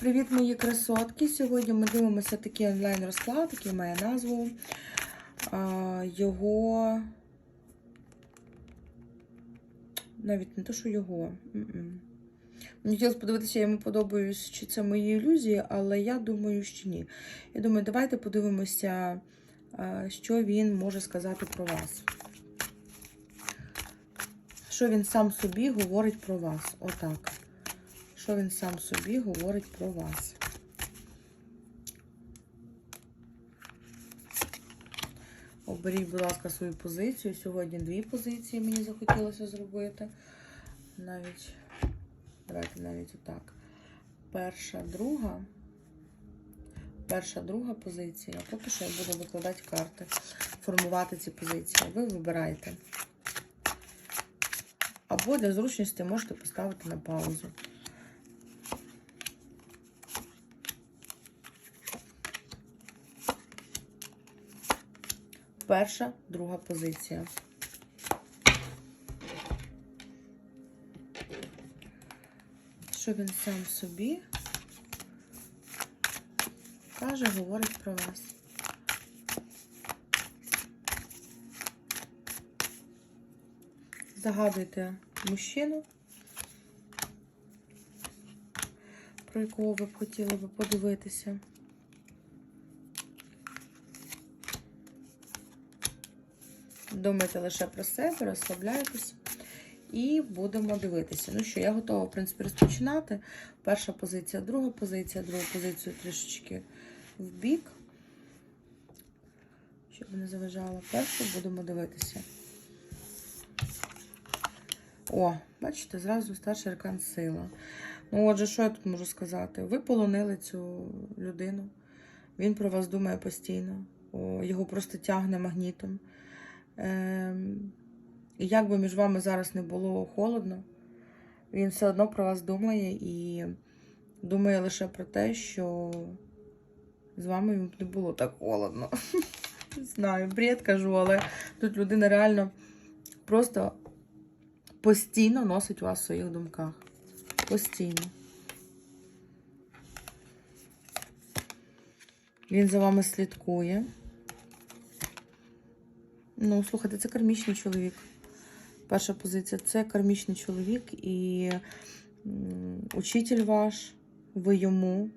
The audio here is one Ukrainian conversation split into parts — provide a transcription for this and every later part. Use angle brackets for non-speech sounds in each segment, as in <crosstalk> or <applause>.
Привіт, мої красотки! Сьогодні ми дивимося такий онлайн-розклад, який має назву. А, його. Навіть не те, що його. Мені хотілося подивитися, йому подобаюсь, чи це мої ілюзії, але я думаю, що ні. Я думаю, давайте подивимося, що він може сказати про вас. Що він сам собі говорить про вас. Отак що він сам собі говорить про вас. Оберіть, будь ласка, свою позицію. Сьогодні дві позиції мені захотілося зробити. Навіть, давайте навіть отак. Перша, друга. Перша, друга позиція. Поки що я буду викладати карти, формувати ці позиції. Ви вибираєте. Або для зручності можете поставити на паузу. Перша, друга позиція. Що він сам собі каже, говорить про вас. Загадуйте мужчину, про якого ви б хотіли би подивитися. Думайте лише про себе, розслабляйтесь і будемо дивитися. Ну що, я готова, в принципі, розпочинати. Перша позиція, друга позиція, другу позицію трішечки в бік. Щоб не заважало першу, будемо дивитися. О, бачите, зразу старший аркан сила. Ну, отже, що я тут можу сказати? Ви полонили цю людину. Він про вас думає постійно. Його просто тягне магнітом. Ем, І як би між вами зараз не було холодно, він все одно про вас думає і думає лише про те, що з вами не було так холодно. Не <laughs> знаю, бред кажу, але тут людина реально просто постійно носить вас в своїх думках. Постійно. Він за вами слідкує. Ну, слухайте, це кармічний чоловік. Перша позиція це кармічний чоловік і учитель ваш, ви йому.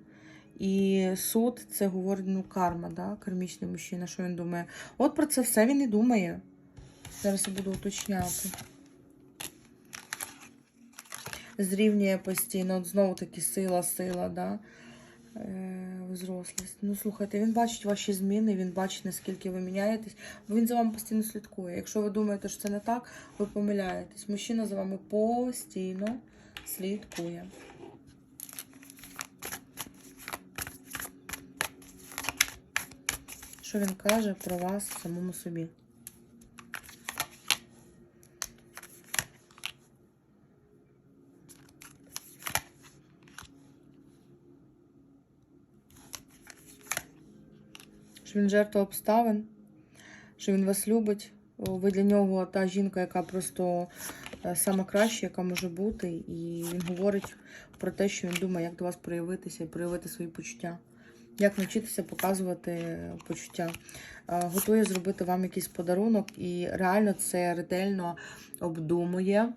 І суд це говорить, ну, карма, да? кармічний мужчина, що він думає. От про це все він і думає. Зараз я буду уточняти. Зрівнює постійно, от знову таки сила, сила, да? Е, взрослість. Ну, слухайте, він бачить ваші зміни, він бачить, наскільки ви міняєтесь, бо він за вами постійно слідкує. Якщо ви думаєте, що це не так, ви помиляєтесь. Мужчина за вами постійно слідкує. Що він каже про вас самому собі? Що він жертва обставин, що він вас любить. Ви для нього та жінка, яка просто е, сама краща, яка може бути. І він говорить про те, що він думає, як до вас проявитися і проявити свої почуття, як навчитися показувати почуття. Е, Готує зробити вам якийсь подарунок, і реально це ретельно обдумує,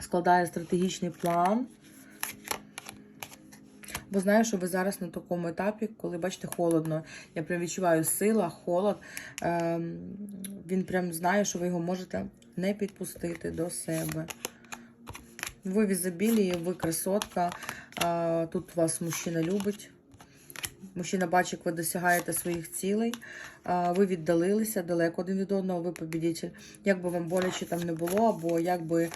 складає стратегічний план. Бо знаю, що ви зараз на такому етапі, коли бачите, холодно. Я прям відчуваю сила, холод. Ем, Він прям знає, що ви його можете не підпустити до себе. Ви візабілі, ви красотка. Тут вас мужчина любить. Мужчина бачить, як ви досягаєте своїх цілей. Ви віддалилися далеко один від одного, ви побідитель. Як би вам боляче там не було, або як би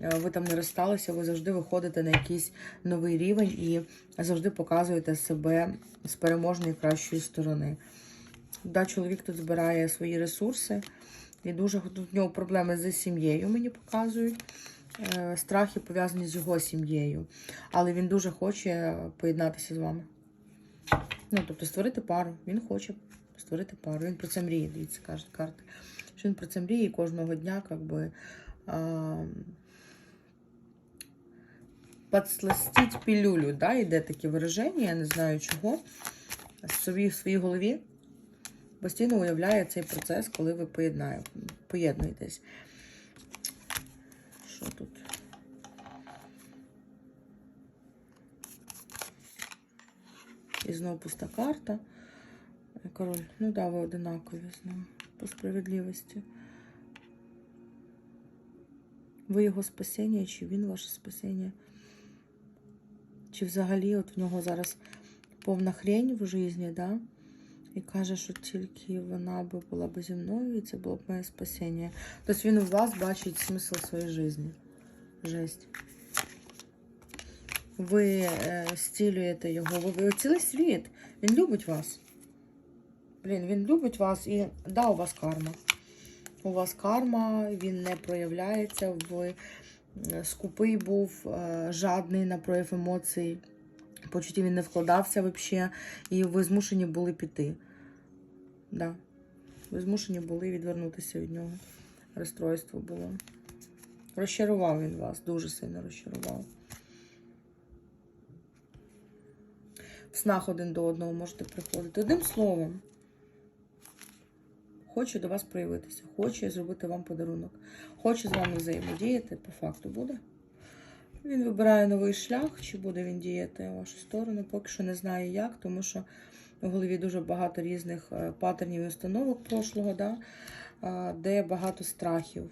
е, ви там не розсталися, ви завжди виходите на якийсь новий рівень і завжди показуєте себе з переможної кращої сторони. Да, чоловік тут збирає свої ресурси, і дуже тут в нього проблеми з сім'єю, мені показують. Е, Страхи пов'язані з його сім'єю. Але він дуже хоче поєднатися з вами. Ну, тобто створити пару. Він хоче створити пару. Він про це мріє, дивіться, кажуть карти. Що він про це мріє і кожного дня, як би. А, подсластіть пілюлю, да, йде таке вираження, я не знаю чого. Собі в своїй голові постійно уявляє цей процес, коли ви поєднає, поєднуєтесь. Що тут? І знову пуста карта. Король. Ну да, ви одинакові з по справедливості. Ви його спасіння, чи він ваше спасіння? Чи взагалі от в нього зараз повна хрень в житті, да? І каже, що тільки вона би була б зі мною, і це було б моє спасіння. Тобто він у вас бачить смисл своєї житті. Жесть. Ви е, стілюєте його, ви цілий світ. Він любить вас. Блін, він любить вас і да, у вас карма. У вас карма, він не проявляється, ви е, скупий був, е, жадний на прояв емоцій. Почуттів він не вкладався взагалі, і ви змушені були піти. Да. Ви змушені були відвернутися від нього. Розстройство було. Розчарував він вас, дуже сильно розчарував. Снах один до одного можете приходити. Одним словом, хочу до вас проявитися, хочу зробити вам подарунок, хочу з вами взаємодіяти, по факту буде. Він вибирає новий шлях, чи буде він діяти в вашу сторону. Поки що не знаю як, тому що в голові дуже багато різних е, паттернів і установок прошлого, да, де багато страхів.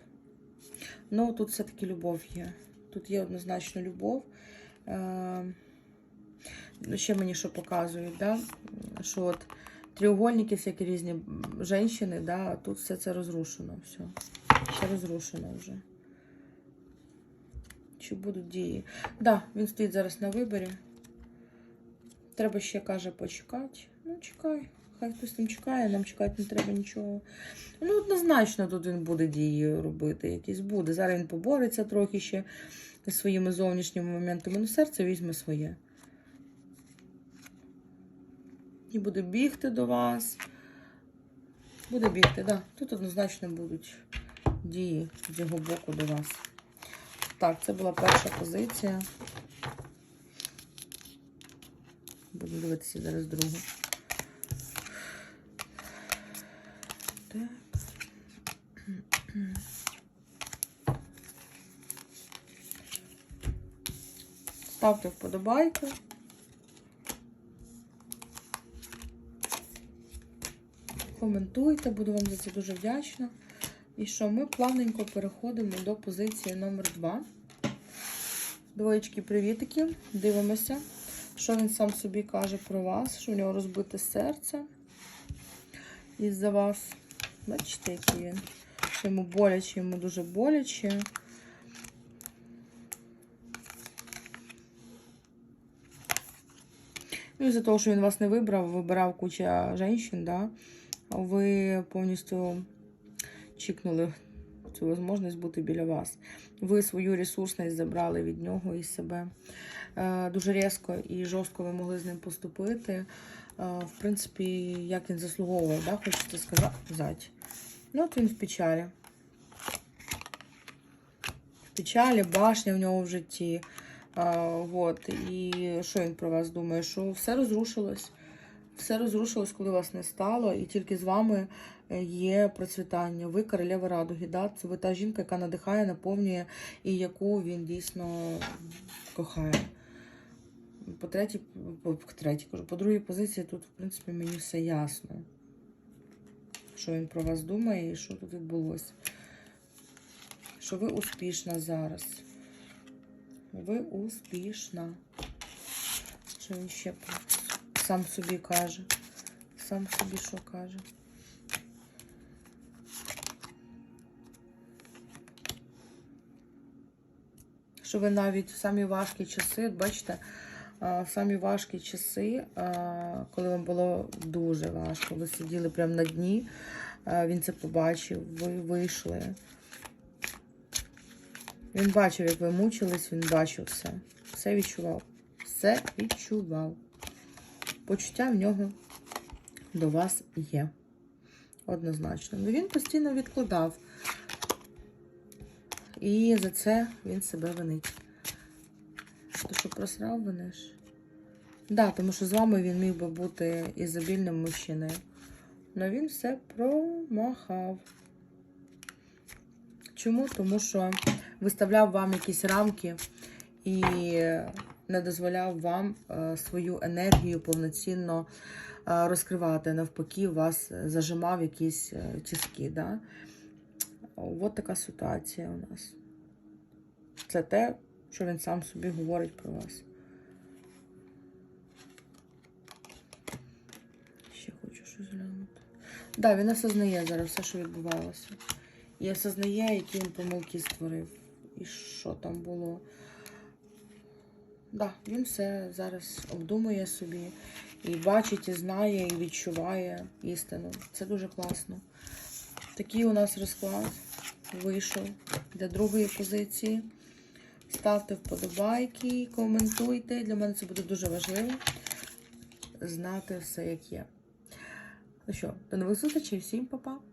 Ну, тут все-таки любов є. Тут є однозначно любов. Ну, Ще мені що показують, да? що от треугольники, всякі різні жінки, да? тут все це розрушено. Все. Все розрушено вже. Чи будуть дії? Так, да, він стоїть зараз на виборі. Треба ще, каже, почекати. Ну, чекай. Хай хтось там чекає, нам чекати не треба нічого. Ну, однозначно, тут він буде дії робити, якісь буде. Зараз він побореться трохи ще зі своїми зовнішніми моментами. Ну, серце візьме своє. І буде бігти до вас. Буде бігти, так. Да. Тут однозначно будуть дії з його боку до вас. Так, це була перша позиція. Будемо дивитися зараз другу. Так. Ставте вподобайку. Коментуйте, буду вам за це дуже вдячна. І що ми плавненько переходимо до позиції номер 2. Двоєчки привітики. Дивимося, що він сам собі каже про вас, що в нього розбите серце із-за вас. Бачите, який він. Що йому боляче, йому дуже боляче. Ну, із-за того, що він вас не вибрав, вибирав куча жінок, да? Ви повністю чікнули цю можливість бути біля вас. Ви свою ресурсність забрали від нього і себе. Е, Дуже різко і жорстко ви могли з ним поступити. Е, В принципі, як він заслуговував, да, хочете сказати. Ну, от він в печалі. В печалі, башня в нього в житті. А, вот. І що він про вас думає? Що все розрушилось. Все розрушилось, коли вас не стало, і тільки з вами е, є процвітання. Ви королева радуги. Да? Це ви та жінка, яка надихає, наповнює і яку він дійсно кохає. По третій, по, третій кажу, по другій позиції тут, в принципі, мені все ясно. Що він про вас думає і що тут відбулося. Що ви успішна зараз. Ви успішна. Що він ще сам собі каже? Сам собі що каже? Що ви навіть в самі важкі часи, бачите, в самі важкі часи, коли вам було дуже важко, ви сиділи прямо на дні, він це побачив, ви вийшли. Він бачив, як ви мучились, він бачив все. Все відчував. Все відчував. Почуття в нього до вас є. Однозначно. Ну він постійно відкладав. І за це він себе винить. То що просрав виниш? Да, тому що з вами він міг би бути ізобільним мужчиною. Але він все промахав. Чому? Тому що виставляв вам якісь рамки і не дозволяв вам е, свою енергію повноцінно е, розкривати. Навпаки, вас зажимав якісь е, тіски. Да? От така ситуація у нас. Це те, що він сам собі говорить про вас. Ще хочу щось глянути. Так, да, він осознає зараз все, що відбувалося. І осознає, які він помилки створив. І що там було. Да, він все зараз обдумує собі. І бачить, і знає, і відчуває істину. Це дуже класно. Такий у нас розклад вийшов для другої позиції. Ставте вподобайки, коментуйте. Для мене це буде дуже важливо знати все, як є. Ну що, до нових зустрічей, всім па-па!